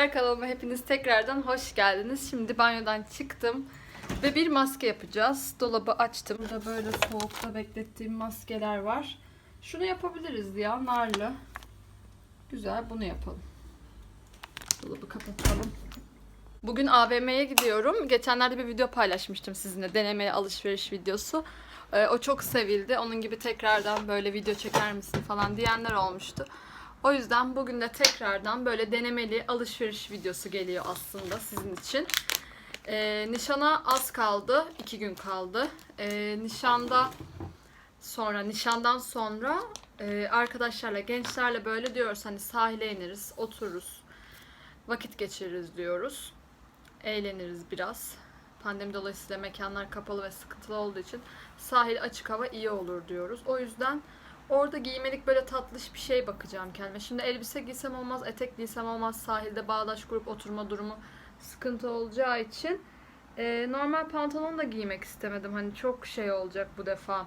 arkadaşlar kanalıma hepiniz tekrardan hoş geldiniz. Şimdi banyodan çıktım ve bir maske yapacağız. Dolabı açtım. Burada böyle soğukta beklettiğim maskeler var. Şunu yapabiliriz ya narlı. Güzel bunu yapalım. Dolabı kapatalım. Bugün AVM'ye gidiyorum. Geçenlerde bir video paylaşmıştım sizinle. Denemeli alışveriş videosu. Ee, o çok sevildi. Onun gibi tekrardan böyle video çeker misin falan diyenler olmuştu. O yüzden bugün de tekrardan böyle denemeli alışveriş videosu geliyor aslında sizin için. Ee, nişana az kaldı. iki gün kaldı. Ee, nişanda sonra nişandan sonra e, arkadaşlarla gençlerle böyle diyoruz hani sahile ineriz, otururuz, vakit geçiririz diyoruz. Eğleniriz biraz. Pandemi dolayısıyla mekanlar kapalı ve sıkıntılı olduğu için sahil açık hava iyi olur diyoruz. O yüzden orada giymelik böyle tatlış bir şey bakacağım kendime. Şimdi elbise giysem olmaz, etek giysem olmaz. Sahilde bağdaş kurup oturma durumu sıkıntı olacağı için e, normal pantolon da giymek istemedim. Hani çok şey olacak bu defa.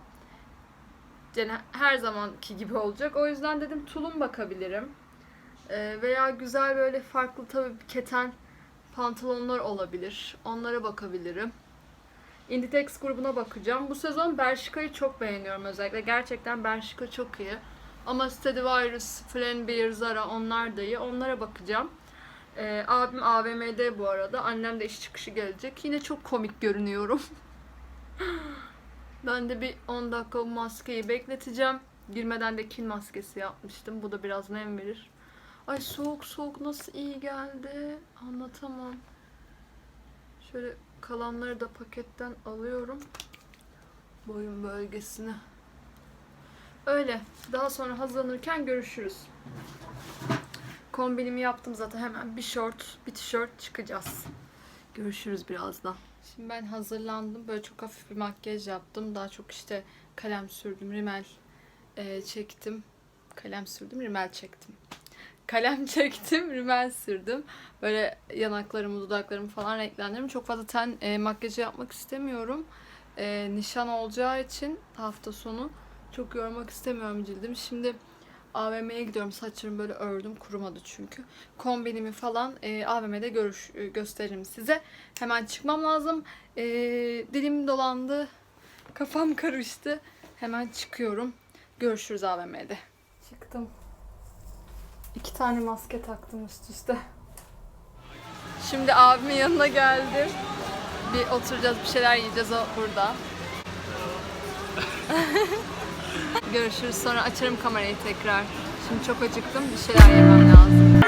Yani her zamanki gibi olacak. O yüzden dedim tulum bakabilirim. E, veya güzel böyle farklı tabii keten pantolonlar olabilir. Onlara bakabilirim. Inditex grubuna bakacağım. Bu sezon Bershka'yı çok beğeniyorum özellikle. Gerçekten Bershka çok iyi. Ama Stradivarius, Flanbeer, Zara onlar da iyi. Onlara bakacağım. Ee, abim AVM'de bu arada. Annem de iş çıkışı gelecek. Yine çok komik görünüyorum. ben de bir 10 dakika bu maskeyi bekleteceğim. Girmeden de kil maskesi yapmıştım. Bu da biraz nem verir. Ay soğuk soğuk nasıl iyi geldi. Anlatamam. Şöyle kalanları da paketten alıyorum. Boyun bölgesine. Öyle. Daha sonra hazırlanırken görüşürüz. Kombinimi yaptım zaten. Hemen bir short, bir tişört çıkacağız. Görüşürüz birazdan. Şimdi ben hazırlandım. Böyle çok hafif bir makyaj yaptım. Daha çok işte kalem sürdüm, rimel e, çektim. Kalem sürdüm, rimel çektim kalem çektim, rimel sürdüm. Böyle yanaklarımı, dudaklarımı falan renklendirdim. Çok fazla ten e, makyajı yapmak istemiyorum. E, nişan olacağı için hafta sonu çok yormak istemiyorum cildim. Şimdi AVM'ye gidiyorum. Saçlarımı böyle ördüm. Kurumadı çünkü. Kombinimi falan e, AVM'de görüş, e, gösteririm size. Hemen çıkmam lazım. E, dilim dolandı. Kafam karıştı. Hemen çıkıyorum. Görüşürüz AVM'de. Çıktım. İki tane maske taktım üst üste. Şimdi abimin yanına geldim. Bir oturacağız, bir şeyler yiyeceğiz o burada. Görüşürüz sonra açarım kamerayı tekrar. Şimdi çok acıktım, bir şeyler yemem lazım.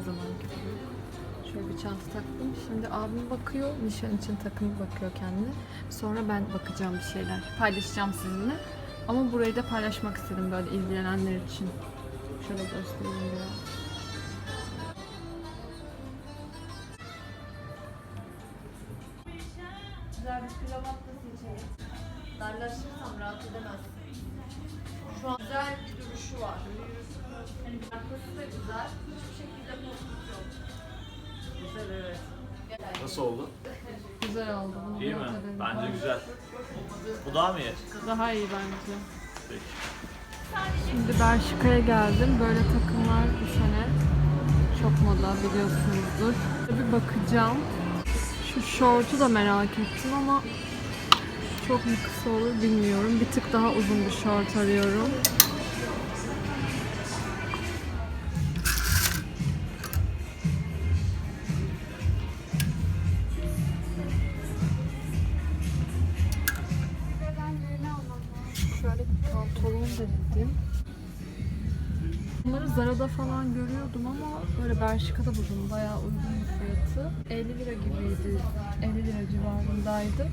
Zaman gibi. Şöyle bir çanta taktım. Şimdi abim bakıyor, nişan için takım bakıyor kendine. Sonra ben bakacağım bir şeyler. Paylaşacağım sizinle. Ama burayı da paylaşmak istedim böyle ilgilenenler için. Şöyle göstereyim biraz. Güzel bir kravatla seçelim. Darlaşırsam rahat edemezsin. Şu an güzel duruşu var. Hani arkası da güzel. Hiçbir şekilde bozuk yok. Güzel evet. Nasıl oldu? Güzel oldu. Bunu İyi mi? edelim. Bence güzel. Bu daha mı iyi? Daha iyi bence. Peki. Şimdi Bershka'ya geldim. Böyle takımlar bu sene çok moda biliyorsunuzdur. Bir bakacağım. Şu şortu da merak ettim ama çok mu kısa olur bilmiyorum. Bir tık daha uzun bir şort arıyorum. Zara'da falan görüyordum ama böyle Bershka'da buldum. Bayağı uygun bir fiyatı. 50 lira gibiydi. 50 lira civarındaydı.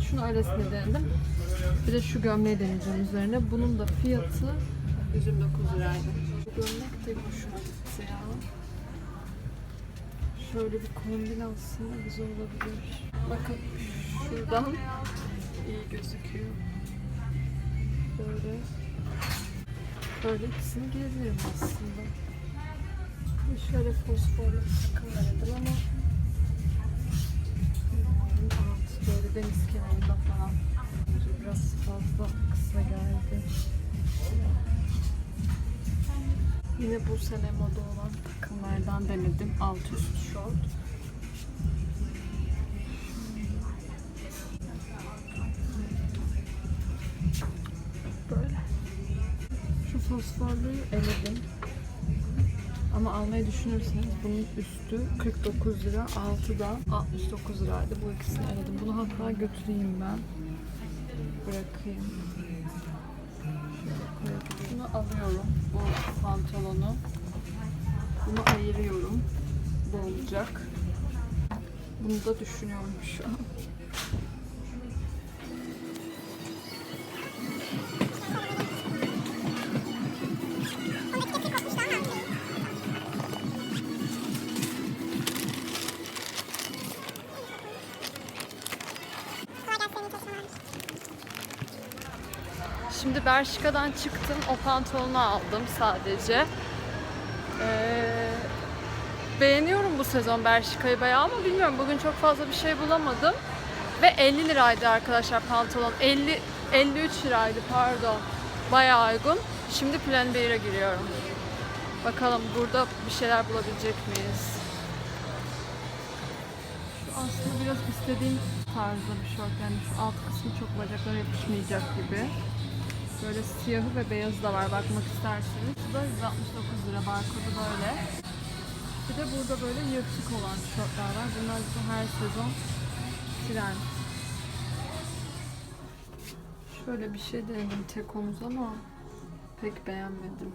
Şunu öylesine denedim. Bir de şu gömleği deneyeceğim üzerine. Bunun da fiyatı 129 liraydı. Bu gömlek de hoşuma. Şöyle bir kombin aslında güzel olabilir. Bakın şuradan iyi gözüküyor. Böyle. Böyle ikisini giyebilirim aslında. Şöyle fosforlu takım verelim ama alt böyle deniz kenarında falan. Biraz fazla kısa geldi. Yine bu sene moda olan takımlardan denedim. Alt üst şort. Fosforluyu eledim. Ama almayı düşünürseniz bunun üstü 49 lira, altı da 69 liraydı. Bu ikisini eledim. Bunu hatta götüreyim ben. Bırakayım. Şunu alıyorum. Bu pantolonu. Bunu ayırıyorum. Bu olacak. Bunu da düşünüyorum şu an. Bershka'dan çıktım. O pantolonu aldım sadece. Ee, beğeniyorum bu sezon Bershka'yı bayağı ama bilmiyorum bugün çok fazla bir şey bulamadım. Ve 50 liraydı arkadaşlar pantolon. 50 53 liraydı pardon. Bayağı uygun. Şimdi Plan B1'e giriyorum. Bakalım burada bir şeyler bulabilecek miyiz? Şu aslında biraz istediğim tarzda bir şort. Yani şu alt kısmı çok bacaklara yapışmayacak gibi. Böyle siyahı ve beyazı da var bakmak isterseniz. Bu da 169 lira barkodu böyle. Bir de burada böyle yırtık olan tişörtler var. Bunlar ise her sezon trend. Şöyle bir şey denedim tek omuz ama pek beğenmedim.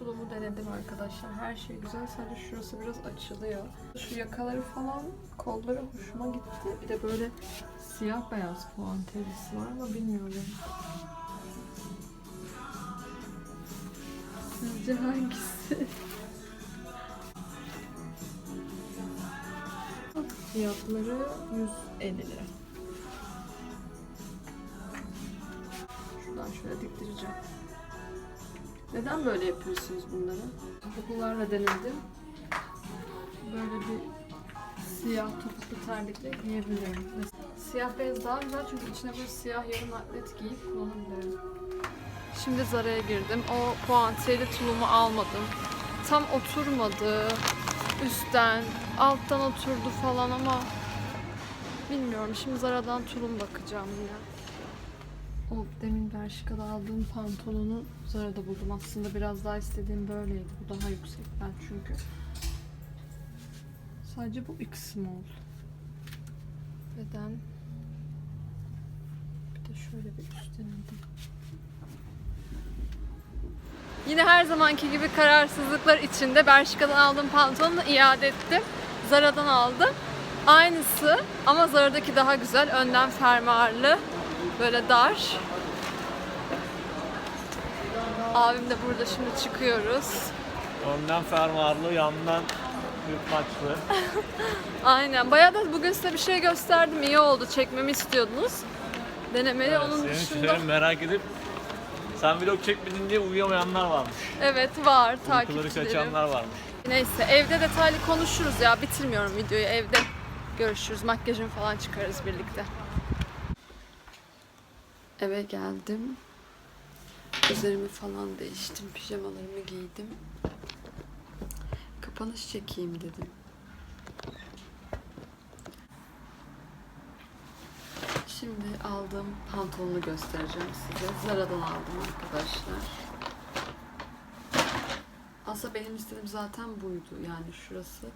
Tulumu denedim arkadaşlar. Her şey güzel. Sadece şurası biraz açılıyor. Şu yakaları falan kolları hoşuma gitti. Bir de böyle siyah beyaz puanterisi var ama bilmiyorum. Sizce hangisi? Fiyatları 150 lira. Şuradan şöyle diktireceğim. Neden böyle yapıyorsunuz bunları? Topuklularla denedim. Böyle bir siyah topuklu terlikle giyebilirim. Siyah beyaz daha güzel çünkü içine böyle siyah yarım atlet giyip kullanabilirim. Şimdi Zara'ya girdim. O puantiyeli tulumu almadım. Tam oturmadı. Üstten, alttan oturdu falan ama bilmiyorum. Şimdi Zara'dan tulum bakacağım yine. O demin Bershka'da aldığım pantolonu Zara'da buldum. Aslında biraz daha istediğim böyleydi. Bu daha yüksek ben çünkü. Sadece bu kısmı oldu. Beden. Bir de şöyle bir üst denedim. Yine her zamanki gibi kararsızlıklar içinde Bershka'dan aldığım pantolonu iade ettim. Zara'dan aldım. Aynısı ama Zara'daki daha güzel. Önden fermuarlı. Böyle dar. Abim de burada şimdi çıkıyoruz. Önden fermuarlı, yandan yırtmaçlı. Aynen. Bayağı da bugün size bir şey gösterdim. İyi oldu. Çekmemi istiyordunuz. Denemeli. Evet, Onun senin dışında... tüylerin merak edip sen vlog çekmedin diye uyuyamayanlar varmış. Evet var Uykuları takipçilerim. kaçanlar varmış. Neyse evde detaylı konuşuruz ya. Bitirmiyorum videoyu evde. Görüşürüz. Makyajımı falan çıkarız birlikte. Eve geldim. Üzerimi falan değiştim. Pijamalarımı giydim. Kapanış çekeyim dedim. Şimdi aldığım pantolonu göstereceğim size. Zara'dan aldım arkadaşlar. Aslında benim istediğim zaten buydu. Yani şurası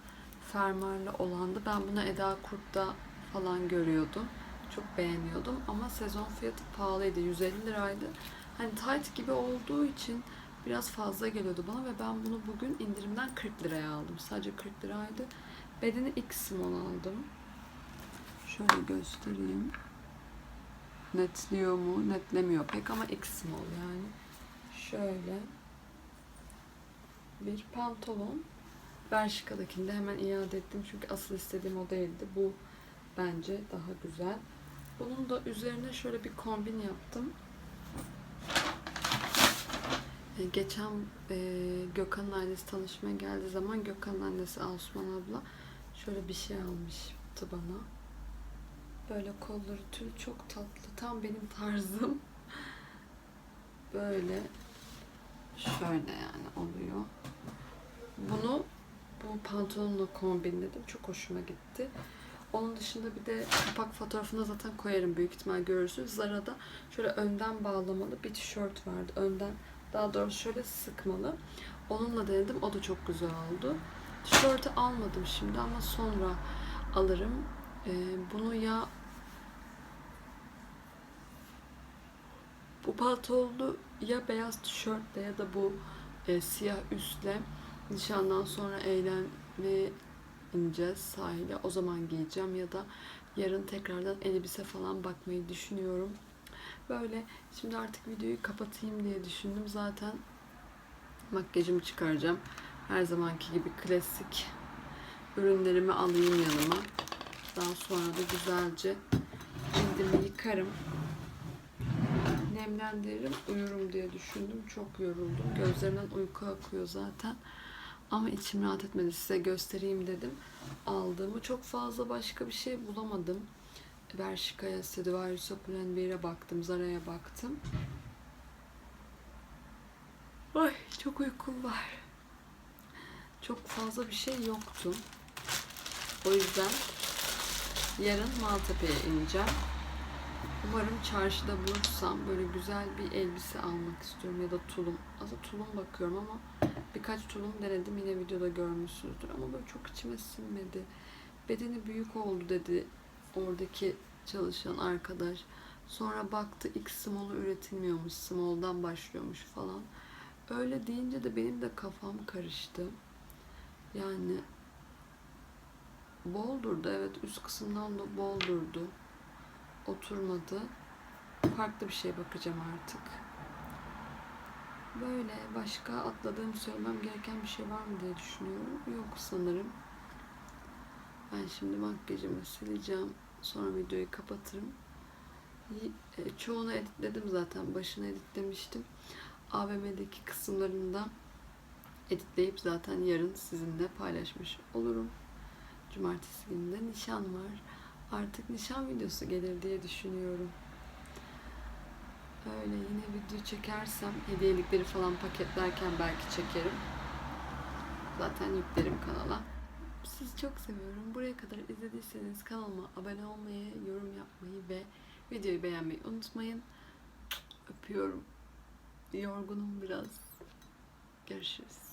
fermuarlı olandı. Ben bunu Eda Kurt'ta falan görüyordum. Çok beğeniyordum ama sezon fiyatı pahalıydı. 150 liraydı. Hani tight gibi olduğu için biraz fazla geliyordu bana ve ben bunu bugün indirimden 40 liraya aldım. Sadece 40 liraydı. Bedeni X small aldım. Şöyle göstereyim. Netliyor mu? Netlemiyor pek ama X small yani. Şöyle bir pantolon. Bershka'dakini de hemen iade ettim çünkü asıl istediğim o değildi. Bu bence daha güzel. Bunun da üzerine şöyle bir kombin yaptım. E, Geçen e, Gökhan'ın ailesi tanışmaya geldiği zaman Gökhan'ın annesi Asuman abla şöyle bir şey almıştı bana. Böyle kolları tül çok tatlı. Tam benim tarzım. Böyle şöyle yani oluyor. Bunu bu pantolonla kombinledim. Çok hoşuma gitti. Onun dışında bir de kapak fotoğrafını zaten koyarım büyük ihtimal görürsünüz. Zara'da şöyle önden bağlamalı bir tişört vardı. Önden daha doğrusu şöyle sıkmalı. Onunla denedim. O da çok güzel oldu. Tişörtü almadım şimdi ama sonra alırım. Ee, bunu ya bu pantolonu ya beyaz tişörtle ya da bu e, siyah üstle nişandan sonra eğlenmeye ineceğiz sahile. O zaman giyeceğim ya da yarın tekrardan elbise falan bakmayı düşünüyorum. Böyle şimdi artık videoyu kapatayım diye düşündüm. Zaten makyajımı çıkaracağım. Her zamanki gibi klasik ürünlerimi alayım yanıma. Daha sonra da güzelce cildimi yıkarım. Nemlendiririm, uyurum diye düşündüm. Çok yoruldum. Gözlerimden uyku akıyor zaten. Ama içim rahat etmedi. Size göstereyim dedim. Aldığımı çok fazla başka bir şey bulamadım. Bershka'ya, Stradivarius Pull&Bear'e baktım. Zara'ya baktım. Ay çok uykum var. Çok fazla bir şey yoktu. O yüzden yarın Maltepe'ye ineceğim. Umarım çarşıda bulursam böyle güzel bir elbise almak istiyorum ya da tulum. Aslında tulum bakıyorum ama birkaç tulum denedim yine videoda görmüşsünüzdür ama böyle çok içime sinmedi. Bedeni büyük oldu dedi oradaki çalışan arkadaş. Sonra baktı X small'u üretilmiyormuş, small'dan başlıyormuş falan. Öyle deyince de benim de kafam karıştı. Yani bol durdu evet üst kısımdan da bol durdu oturmadı. Farklı bir şey bakacağım artık. Böyle başka atladığım söylemem gereken bir şey var mı diye düşünüyorum. Yok sanırım. Ben şimdi makyajımı sileceğim. Sonra videoyu kapatırım. E, Çoğunu editledim zaten. Başını editlemiştim. AVM'deki kısımlarını da editleyip zaten yarın sizinle paylaşmış olurum. Cumartesi günü de nişan var artık nişan videosu gelir diye düşünüyorum. Öyle yine video çekersem hediyelikleri falan paketlerken belki çekerim. Zaten yüklerim kanala. Sizi çok seviyorum. Buraya kadar izlediyseniz kanalıma abone olmayı, yorum yapmayı ve videoyu beğenmeyi unutmayın. Öpüyorum. Yorgunum biraz. Görüşürüz.